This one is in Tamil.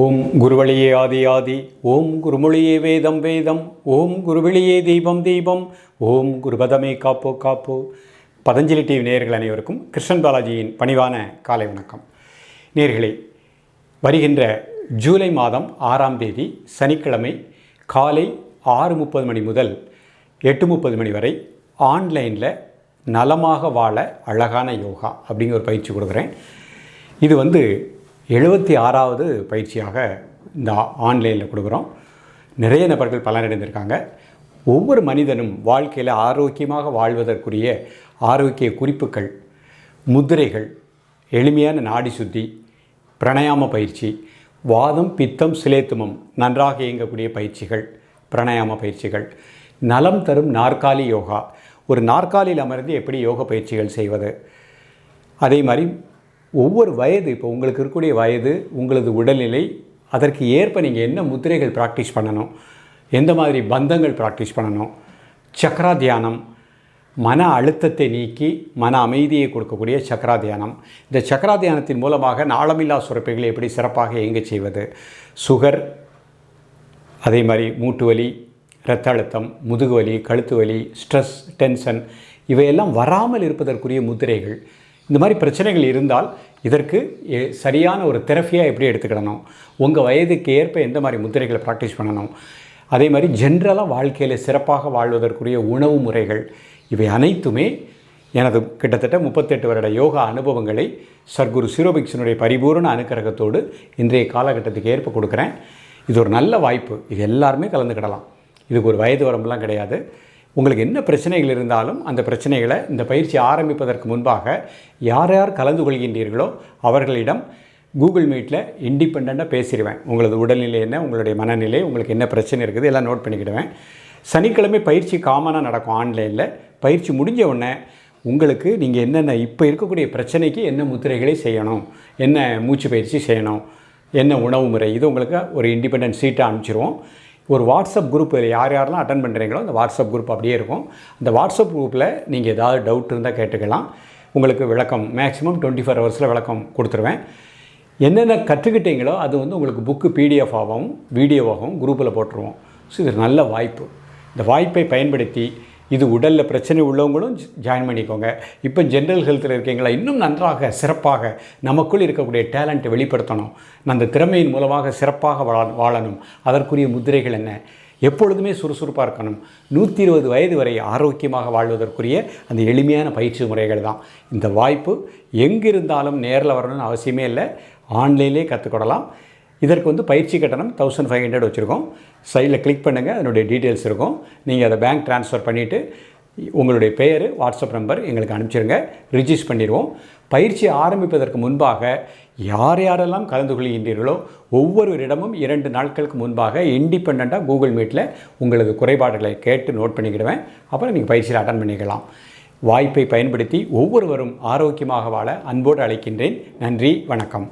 ஓம் குருவழியே ஆதி ஆதி ஓம் குருமொழியே வேதம் வேதம் ஓம் குருவெளியே தீபம் தீபம் ஓம் குருபதமே காப்போ காப்போ. பதஞ்சலி டிவி நேயர்கள் அனைவருக்கும் கிருஷ்ணன் பாலாஜியின் பணிவான காலை வணக்கம். நேயர்களே வருகின்ற ஜூலை மாதம் ஆறாம் தேதி சனிக்கிழமை காலை ஆறு முப்பது மணி முதல் எட்டு முப்பது மணி வரை ஆன்லைனில் நலமாக வாழ அழகான யோகா அப்படிங்கிற ஒரு பயிற்சி கொடுக்குறேன். இது வந்து எழுபத்தி ஆறாவது பயிற்சியாக இந்த ஆன்லைனில் கொடுக்குறோம். நிறைய நபர்கள் பலனடைந்திருக்காங்க. ஒவ்வொரு மனிதனும் வாழ்க்கையில் ஆரோக்கியமாக வாழ்வதற்குரிய ஆரோக்கிய குறிப்புகள் முதிரைகள் எளிமையான நாடி சுத்தி பிரணயாம பயிற்சி வாதம் பித்தம் சிலேத்துமம் நன்றாக இயங்கக்கூடிய பயிற்சிகள் பிரணயாம பயிற்சிகள் நலம் தரும் நாற்காலி யோகா. ஒரு நாற்காலியில் அமர்ந்து எப்படி யோக பயிற்சிகள் செய்வது? அதே மாதிரி ஒவ்வொரு வயது இப்போ உங்களுக்கு இருக்கக்கூடிய வயது உங்களது உடல்நிலை அதற்கு ஏற்ப நீங்கள் என்ன முத்திரைகள் ப்ராக்டிஸ் பண்ணணும் எந்த மாதிரி பந்தங்கள் ப்ராக்டிஸ் பண்ணணும் சக்ரா தியானம் மன அழுத்தத்தை நீக்கி மன அமைதியை கொடுக்கக்கூடிய சக்ரா தியானம். இந்த சக்ரா தியானத்தின் மூலமாக நாளமில்லா சுரப்பைகளை எப்படி சிறப்பாக இயங்க செய்வது? சுகர் அதே மாதிரி மூட்டு வலி இரத்த அழுத்தம் முதுகு வலி கழுத்து வலி ஸ்ட்ரெஸ் டென்ஷன் இவையெல்லாம் வராமல் இருப்பதற்குரிய முத்திரைகள். இந்த மாதிரி பிரச்சனைகள் இருந்தால் இதற்கு சரியான ஒரு தெரப்பியாக எப்படி எடுத்துக்கிடணும்? உங்கள் வயதுக்கு ஏற்ப எந்த மாதிரி முத்திரைகளை ப்ராக்டிஸ் பண்ணணும்? அதே மாதிரி ஜென்ரலாக வாழ்க்கையில் சிறப்பாக வாழ்வதற்குரிய உணவு முறைகள் இவை அனைத்துமே எனது கிட்டத்தட்ட முப்பத்தெட்டு வருட யோகா அனுபவங்களை சர்க்குரு சிரோபிக்ஸனுடைய பரிபூர்ண அனுக்கிரகத்தோடு இன்றைய காலகட்டத்துக்கு ஏற்ப கொடுக்குறேன். இது ஒரு நல்ல வாய்ப்பு. இது எல்லாருமே கலந்துக்கிடலாம். இதுக்கு ஒரு வயது வரம்பெல்லாம் கிடையாது. உங்களுக்கு என்ன பிரச்சனைகள் இருந்தாலும் அந்த பிரச்சனைகளை இந்த பயிற்சி ஆரம்பிப்பதற்கு முன்பாக யார் யார் கலந்து கொள்கின்றீர்களோ அவர்களிடம் கூகுள் மீட்டில் இண்டிபெண்ட்டாக பேசிடுவேன். உங்களது உடல்நிலை என்ன உங்களுடைய மனநிலை உங்களுக்கு என்ன பிரச்சனை இருக்குது எல்லாம் நோட் பண்ணிக்கிடுவேன். சனிக்கிழமை பயிற்சி காமனாக நடக்கும் ஆன்லைனில். பயிற்சி முடிஞ்ச உடனே உங்களுக்கு நீங்கள் என்னென்ன இப்போ இருக்கக்கூடிய பிரச்சனைக்கு என்ன முத்திரைகளை செய்யணும் என்ன மூச்சு பயிற்சி செய்யணும் என்ன உணவு முறை இது உங்களுக்கு ஒரு இண்டிபெண்டன்ட் சீட்டாக அனுப்பிச்சிருவோம். ஒரு வாட்ஸ்அப் குரூப் யார் யாரெல்லாம் அட்டன் பண்ணுறீங்களோ அந்த வாட்ஸ்அப் குரூப் அப்படியே இருக்கும். அந்த வாட்ஸ்அப் குரூப்பில் நீங்கள் ஏதாவது டவுட் இருந்தால் கேட்டுக்கலாம். உங்களுக்கு விளக்கம் மேக்ஸிமம் டுவெண்ட்டி ஃபோர் ஹவர்ஸில் விளக்கம் கொடுத்துருவேன். என்னென்ன கற்றுக்கிட்டீங்களோ அது வந்து உங்களுக்கு புக்கு பிடிஎஃப் ஆகவும் வீடியோவாகவும் குரூப்பில் போட்டுருவோம். ஸோ இது நல்ல வாய்ப்பு. இந்த வாய்ப்பை பயன்படுத்தி இது உடலில் பிரச்சனை உள்ளவங்களும் ஜாயின் பண்ணிக்கோங்க. இப்போ ஜென்ரல் ஹெல்த்தில் இருக்கீங்களா இன்னும் நன்றாக சிறப்பாக நமக்குள் இருக்கக்கூடிய டேலண்ட்டை வெளிப்படுத்தணும். அந்த திறமையின் மூலமாக சிறப்பாக வாழ வாழணும். அதற்குரிய முதிரைகள் என்ன? எப்பொழுதுமே சுறுசுறுப்பாக இருக்கணும். நூற்றி இருபது வயது வரை ஆரோக்கியமாக வாழ்வதற்குரிய அந்த எளிமையான பயிற்சி முறைகள் தான். இந்த வாய்ப்பு எங்கிருந்தாலும் நேரில் வரணும்னு அவசியமே இல்லை. ஆன்லைன்லேயே கற்றுக்கொள்ளலாம் இதற்கு வந்து பயிற்சி கட்டணம் தௌசண்ட் ஃபைவ் ஹண்ட்ரட் வச்சுருக்கோம். சைடில் கிளிக் பண்ணுங்கள் அதனுடைய டீட்டெயில்ஸ் இருக்கும். நீங்கள் அதை பேங்க் ட்ரான்ஸ்ஃபர் பண்ணிவிட்டு உங்களுடைய பெயர் வாட்ஸ்அப் நம்பர் எங்களுக்கு அனுப்பிச்சிருங்க. ரிஜிஸ்டர் பண்ணிடுவோம். பயிற்சி ஆரம்பிப்பதற்கு முன்பாக யார் யாரெல்லாம் கலந்து கொள்கின்றீர்களோ ஒவ்வொருவரிடமும் இரண்டு நாட்களுக்கு முன்பாக இண்டிபெண்ட்டாக கூகுள் மீட்டில் உங்களது குறைபாடுகளை கேட்டு நோட் பண்ணிக்கிடுவேன். அப்புறம் நீங்கள் பயிற்சியில் அட்டன் பண்ணிக்கலாம். வாய்ப்பை பயன்படுத்தி ஒவ்வொருவரும் ஆரோக்கியமாக வாழ அன்போடு அழைக்கின்றேன். நன்றி வணக்கம்.